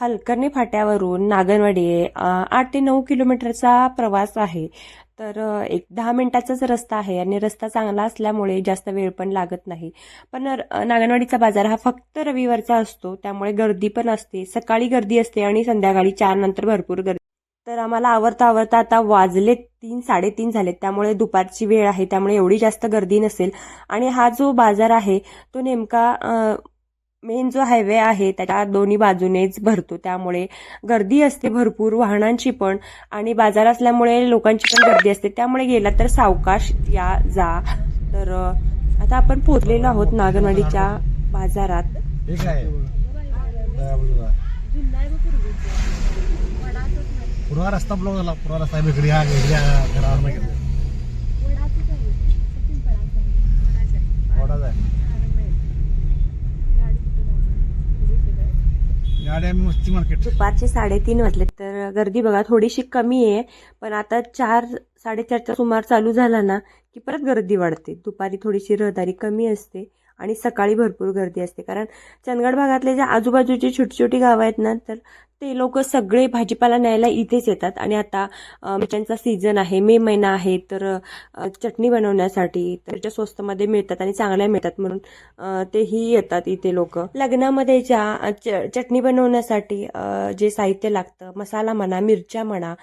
हलकर्णी फाट्यावरून नागनवाडी आठ ते नऊ किलोमीटरचा प्रवास आहे. तर एक दहा मिनिटाचाच रस्ता आहे आणि रस्ता चांगला असल्यामुळे जास्त वेळ पण लागत नाही. पण अं, नागनवाडीचा बाजार हा फक्त रविवारचा असतो त्यामुळे गर्दी पण असते. सकाळी गर्दी असते आणि संध्याकाळी चार नंतर भरपूर गर्दी. तर आम्हाला आवरता आवरता आता वाजले तीन साडेतीन झालेत. त्यामुळे दुपारची वेळ आहे त्यामुळे एवढी जास्त गर्दी नसेल. आणि हा जो बाजार आहे तो नेमका मेन जो हायवे आहे त्याच्या दोन्ही बाजूनेच भरतो. त्यामुळे गर्दी असते भरपूर वाहनांची पण. आणि बाजार असल्यामुळे लोकांची पण गर्दी असते. त्यामुळे गेला तर सावकाश या जा. तर आता आपण पोहोचलेलो आहोत नागनवाडीच्या बाजारात. हे रस्ता ब्लॉक झाला. पूर्ण रस्ता वेगळ्या वेगळ्या घरावर नाही गेलो वडाच आहे गाड्या आम्ही मस्ती मार्केट दुपारचे साडेतीन वाजले तर गर्दी बघा थोडीशी कमी आहे. पण आता चार साडेचारचा सुमार चालू झाला ना की परत गर्दी वाढते. दुपारी थोडीशी रहदारी कमी असते. आणि सकाळी भरपूर गर्दी असते. कारण चंदगड भागातले जे आजूबाजूची छोटी छोटी गावं आहेत ना तर ते लोक सगळे भाजीपाला न्यायला इथेच येतात. आणि आता मिरच्यांचा सीझन आहे मे महिना आहे तर चटणी बनवण्यासाठी तर स्वस्तमध्ये मिळतात आणि चांगल्या मिळतात म्हणून तेही येतात इथे लोक. लग्नामध्ये ज्या च- चटणी बनवण्यासाठी जे साहित्य लागतं मसाला म्हणा मिरच्या म्हणा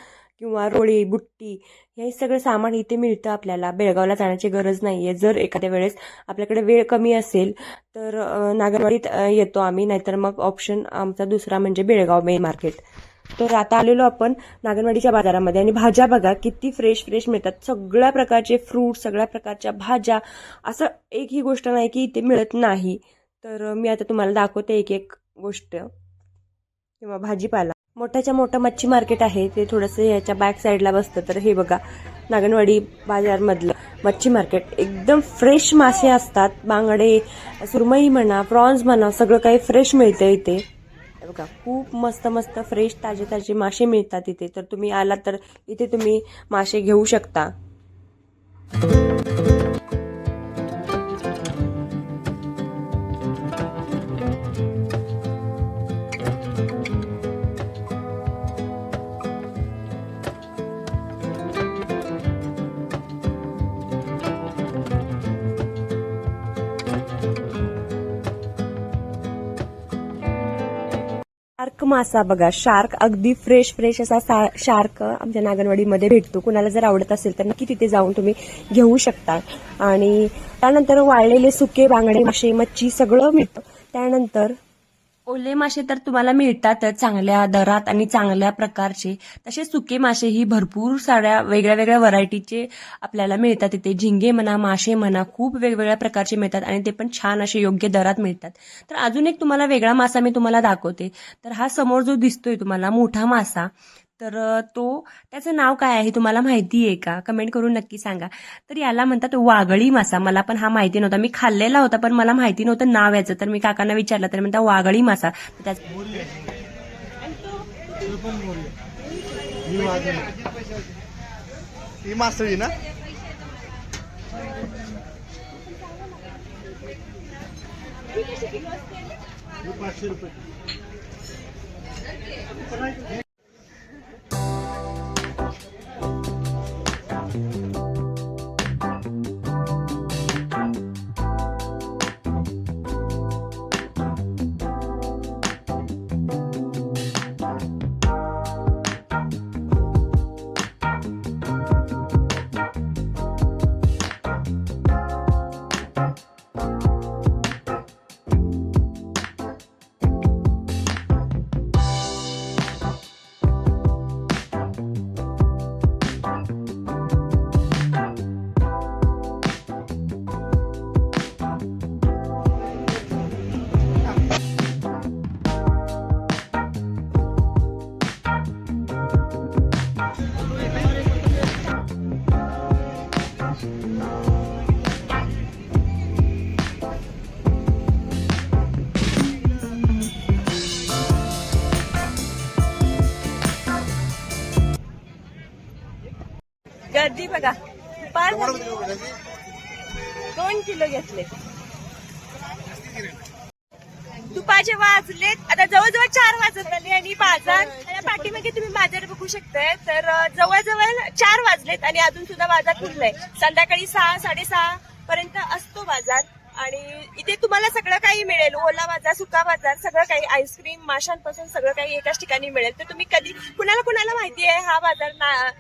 किंवा रोळी बुट्टी हे सगळं सामान इथे मिळतं आपल्याला. बेळगावला जाण्याची गरज नाही आहे जर एखाद्या वेळेस आपल्याकडे वेळ कमी असेल तर नागरवाडीत येतो आम्ही. नाहीतर मग ऑप्शन आमचा दुसरा म्हणजे बेळगाव मेन मार्केट तर आता आलेलो आपण नागरवाडीच्या बाजारामध्ये. आणि भाज्या बघा किती फ्रेश फ्रेश मिळतात. सगळ्या प्रकारचे फ्रूट सगळ्या प्रकारच्या भाज्या. असं एक ही गोष्ट नाही की इथे मिळत नाही. तर मी आता तुम्हाला दाखवते एक एक गोष्ट किंवा भाजीपाला. मोठ्याच्या मोठं मच्छी मार्केट आहे ते थोडंसं याच्या बॅक साईडला बसतं. तर हे बघा नागनवाडी बाजारमधलं मच्छी मार्केट एकदम फ्रेश मासे असतात बांगडे सुरमई म्हणा प्रॉन्स म्हणा सगळं काही फ्रेश मिळतं इथे. बघा खूप मस्त मस्त फ्रेश ताजे ताजे मासे मिळतात इथे. तर तुम्ही आलात तर इथे तुम्ही मासे घेऊ शकता. मासा बघा. शार्क अगदी फ्रेश फ्रेश असा सा- शार्क आमच्या नागनवाडीमध्ये भेटतो. कुणाला जर आवडत असेल तर नक्की तिथे जाऊन तुम्ही घेऊ शकता. आणि त्यानंतर वाळलेले सुके बांगडे मासे मच्छी सगळं मिळतं. त्यानंतर ओले मासे तर तुम्हाला मिळतातच चांगल्या दरात आणि चांगल्या प्रकारचे. तसे सुके मासे ही भरपूर साऱ्या वेगळ्या वेगळ्या व्हरायटीचे आपल्याला मिळतात. तिथे झिंगे म्हणा मासे म्हणा खूप वेगवेगळ्या प्रकारचे मिळतात आणि ते पण छान असे योग्य दरात मिळतात. तर अजून एक तुम्हाला वेगळा मासा मी तुम्हाला दाखवते. तर हा समोर जो दिसतोय तुम्हाला मोठा मासा तर तो त्याचं नाव काय आहे तुम्हाला माहिती आहे का? कमेंट करून नक्की सांगा. तर याला म्हणतात वागळी मासा. मला पण हा माहिती नव्हता. मी खाल्लेला होता पण मला माहिती नव्हतं नाव याचं. तर मी काकांना विचारलं तर म्हणता वागळी मासा. तर त्याच ही मासळी ना? पाचशे रुपये. गर्दी बघा पार दोन किलो घेतले. दुपारचे वाजलेत आता जवळजवळ चार वाजत आले आणि बाजार पाठीमागे तुम्ही बाजार बघू शकताय. तर जवळजवळ चार वाजलेत आणि अजून सुद्धा बाजार खुललाय संध्याकाळी सहा साडेसहा पर्यंत असतो बाजार. आणि इथे तुम्हाला सगळं काही मिळेल. ओला बाजार सुका बाजार सगळं काही आईस्क्रीम माशांपासून सगळं काही एकाच ठिकाणी मिळेल. तर तुम्ही कधी कुणाला कुणाला माहिती आहे हा बाजार ना-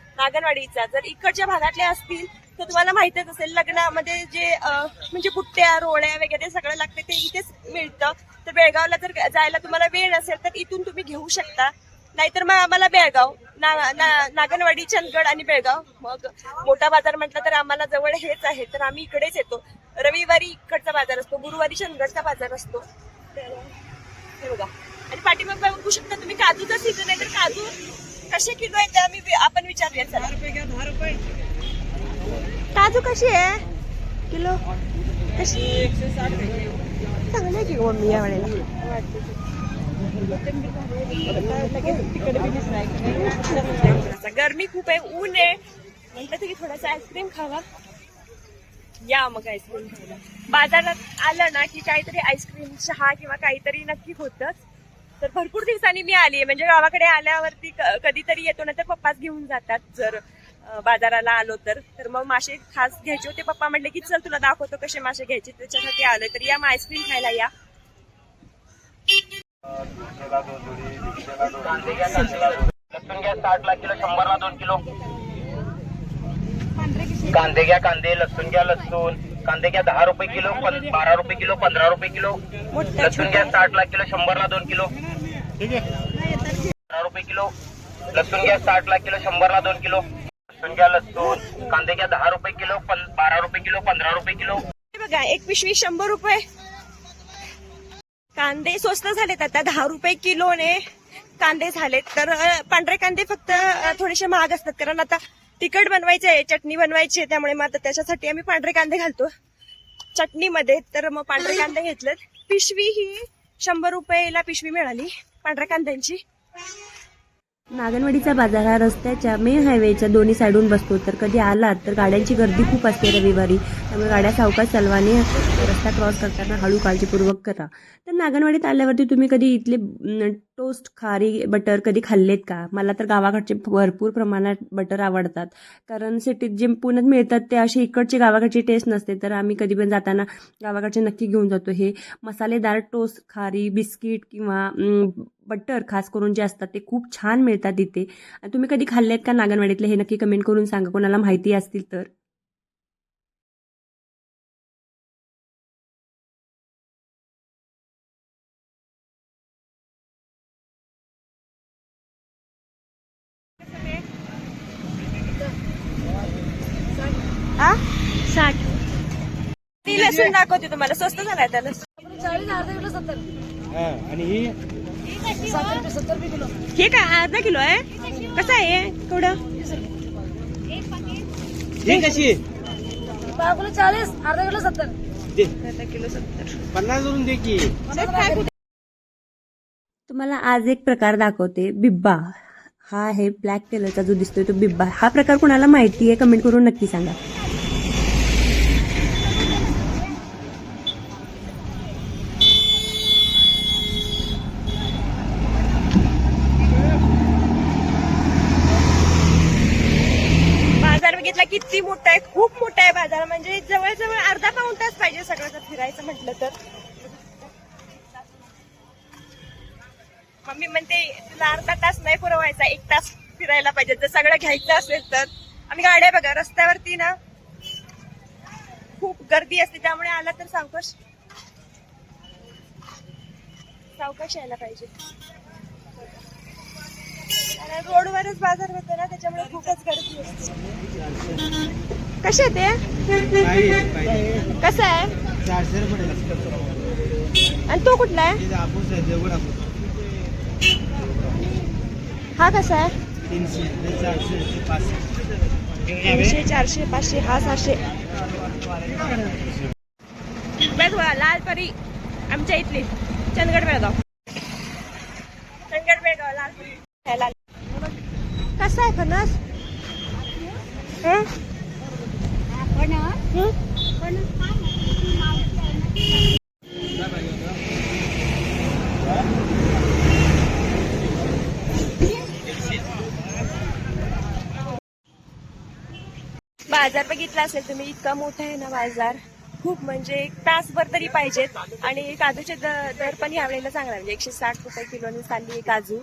जर इकडच्या भागातले असतील तर तुम्हाला माहितच असेल लग्नामध्ये जे म्हणजे पुट्ट्या रोळ्या वगैरे सगळं लागते ते इथेच मिळतं. तर बेळगावला जर जायला तुम्हाला वेळ नसेल तर इथून तुम्ही घेऊ शकता. नाहीतर मग आम्हाला बेळगाव ना- ना- नागनवाडी चंदगड आणि बेळगाव. मग मोठा बाजार म्हटलं तर आम्हाला जवळ हेच आहे तर आम्ही इकडेच येतो. रविवारी इकडचा बाजार असतो गुरुवारी चंदगडचा बाजार असतो. तर हे बघा. आणि पाठीमाग बघू शकता तुम्ही. काजूचा सीझन आहे तर काजू कसे किलो आहे ते आम्ही आपण विचारूया चला. काजू कशी आहे? किलो. कशी? चांगली आहे की गं मम्मी या वेळेला? गरमी खूप आहे ऊन आहे. म्हटलं तरी थोडासा आईस्क्रीम खावा. या मग आईस्क्रीम खायला. बाजारात आलं ना की काहीतरी आईस्क्रीम चहा किंवा काहीतरी नक्की होतच. तर भरपूर दिवसांनी मी आली म्हणजे गावाकडे आल्यावरती कधीतरी येतो ना तर पप्पाच घेऊन जातात जर बाजाराला आलो तर. तर मग मासे खास घ्यायचे होते. पप्पा म्हटले की चल तुला दाखवतो कसे मासे घ्यायचे त्याच्यासाठी आलोय. तर या मग आईस्क्रीम खायला या. साठ ला किलो शंभर ला दोन किलो. कांदे घ्या कांदे लसूण घ्या लसूण. कांदे घ्या दहा रुपये किलो बारा रुपये किलो पंधरा रुपये किलो. लसूण घ्या साठ ला किलो शंभर ला दोन किलो. बारा रुपये किलो. लसूण घ्या साठ ला किलो शंभर ला दोन किलो. लसूण घ्या लसूण. कांदे घ्या दहा रुपये किलो बारा रुपये किलो पंधरा रुपये किलो. बघा एक पिशवी शंभर रुपये. कांदे स्वस्त झालेत आता दहा रुपये किलोने कांदे झालेत. तर पांढरे कांदे फक्त थोडेसे महाग असतात कारण आता तिखट बनवायचे आहे चटणी बनवायची आहे त्यामुळे मग आता त्याच्यासाठी आम्ही पांढरे कांदे घालतो. चटणीमध्ये तर मग पांढरे कांदे घेतलेत. पिशवी ही शंभर रुपयेला पिशवी मिळाली पांढऱ्या कांद्यांची. नागनवाडीचा बाजार हा रस्त्याच्या मेन हायवेच्या दोन्ही साईडून बसतो. तर कधी आलात तर गाड्यांची गर्दी खूप असते रविवारी. त्यामुळे गाड्या सावकाश चालवाने रस्ता क्रॉस करताना हळू काळजीपूर्वक करा. तर नागनवाडीत आल्यावरती तुम्ही कधी इथले टोस्ट खारी बटर कधी खाल्लेत का? मला तर गावाकडचे भरपूर प्रमाणात बटर आवडतात. कारण सिटीत जे पुण्यात मिळतात ते असे इकडची गावाकडची टेस्ट नसते. तर आम्ही कधी पण जाताना गावाकडचे नक्की घेऊन जातो. हे मसालेदार टोस्ट खारी बिस्किट किंवा बटर खास करून जे असतात ते खूप छान मिळतात इथे. आणि तुम्ही कधी खाल्लेत का नागनवाडीतले हे नक्की कमेंट करून सांगा. कोणाला माहिती असतील तर. आ? साठ. ती लसूण दाखवते तुम्हाला. स्वस्त झालाय त्या लसूण आणि ही हे काय अर्धा किलो आहे? कसं आहे केवढं? ही कशी किलो चाळीस अर्धा किलो सत्तर. अर्धा किलो सत्तर. पन्नास दे की. तुम्हाला आज एक प्रकार दाखवते बिब्बा. हा आहे ब्लॅक कलरचा जो दिसतोय तो बिब्बा. हा प्रकार कोणाला माहिती आहे? कमेंट करून नक्की सांगा बाजार बघितला किती मोठा आहे खूप मोठा आहे बाजार म्हणजे जवळजवळ अर्धा पाऊण तास पाहिजे सगळं जर फिरायचं म्हटलं तर मम्मी म्हणते तुला अर्धा तास नाही पुरवायचा एक तास फिरायला पाहिजे. जर सगळं घ्यायचं असेल तर. आणि गाड्या बघा रस्त्यावरती ना खूप गर्दी असते. त्यामुळे आला तर सावकाश सावकाश यायला पाहिजे. रोडवरच बाजार होतो ना त्याच्यामुळे खूपच गर्दी असते. कसे ते? कसं आहे? आणि तो कुठला आहे? हा कसा आहे तीनशे चारशे पाचशे हा सहाशे बघ बघा लाल परी आमच्या इथली चंदगड बेळगाव चंदगड बेळगाव लाल परी। लाल। कसा आहे फणस हं? बाजार बघितला असेल तुम्ही इतका मोठा आहे ना बाजार. खूप म्हणजे एक तासभर तरी पाहिजेत. आणि काजूचे दर पण यावेळेला चांगला. म्हणजे एकशे साठ रुपये किलोने चालली आहे काजू.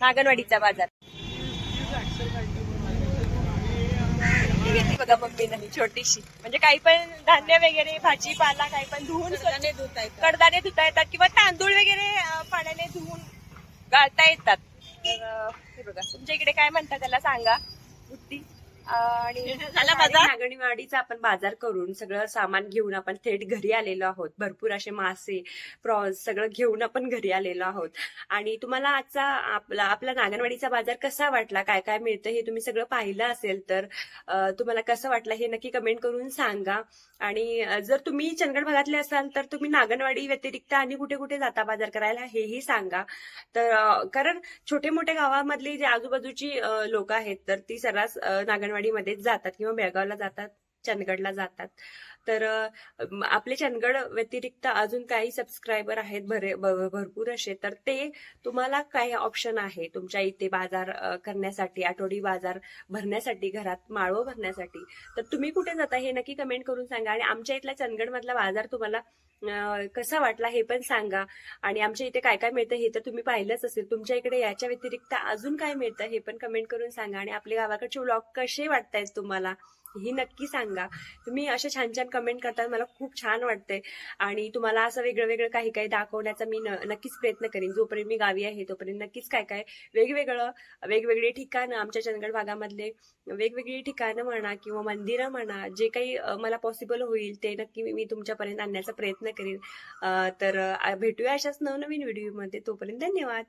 नागनवाडीचा बाजार. घेतली बघा मम्मीनं छोटीशी. म्हणजे काही पण धान्य वगैरे भाजीपाला काही पण धुवून कडदाने धुता येतात. किंवा तांदूळ वगैरे पाण्याने धुवून गाळता येतात. तर हे बघा तुमच्या इकडे काय म्हणतात त्याला सांगा बुद्धी. आणि नागणीवाडीचा आपण बाजार करून सगळं सामान घेऊन आपण थेट घरी आलेलो आहोत. भरपूर असे मासे प्रॉन्स सगळं घेऊन आपण घरी आलेलो आहोत. आणि तुम्हाला आजचा आपला आपला नागणवाडीचा बाजार कसा वाटला? काय काय मिळतं हे तुम्ही सगळं पाहिलं असेल तर तुम्हाला कसं वाटलं हे नक्की कमेंट करून सांगा. आणि जर तुम्ही चंदगड भागातले असाल तर तुम्ही नागणवाडी व्यतिरिक्त आणि कुठे कुठे जाता बाजार करायला हेही सांगा. तर कारण छोटे मोठे गावामधली जे आजूबाजूची लोक आहेत तर ती सर्रास अं, नागणवाडीमध्येच जातात किंवा बेळगावला जातात चंदगडला जातात. तर आपले चंदगड व्यतिरिक्त अजून काही सबस्क्रायबर आहेत भरे भरपूर असे. तर ते तुम्हाला काय ऑप्शन आहे? तुमच्या इथे बाजार करण्यासाठी आठवडी बाजार भरण्यासाठी घरात माळव भरण्यासाठी. तर तुम्ही कुठे जाता हे नक्की कमेंट करून सांगा. आणि आमच्या इथला चंदगड मधला बाजार तुम्हाला कसा वाटला हे पण सांगा. आणि आमच्या इथे काय काय मिळतं हे तर तुम्ही पाहिलंच असेल. तुमच्या इकडे याच्या व्यतिरिक्त अजून काय मिळतं हे पण कमेंट करून सांगा. आणि आपले गावाकडचे व्लॉग कसे वाटतायत तुम्हाला? ही नक्की सांगा. तुम्ही अशा छान छान कमेंट करता मला खूप छान वाटते आणि तुम्हाला असं वेगळं वेगळं काही काही दाखवण्याचा मी न- नक्कीच प्रयत्न करीन. जोपर्यंत मी गावी आहे तोपर्यंत नक्कीच काय काय वेगवेगळं वेगवेगळी ठिकाणं आमच्या चंदगड भागामधले वेगवेगळी ठिकाणं म्हणा किंवा मंदिरं म्हणा जे काही मला पॉसिबल होईल ते नक्की मी- तुमच्यापर्यंत आणण्याचा प्रयत्न करीन. तर भेटूया अशाच नवनवीन व्हिडिओमध्ये तोपर्यंत धन्यवाद.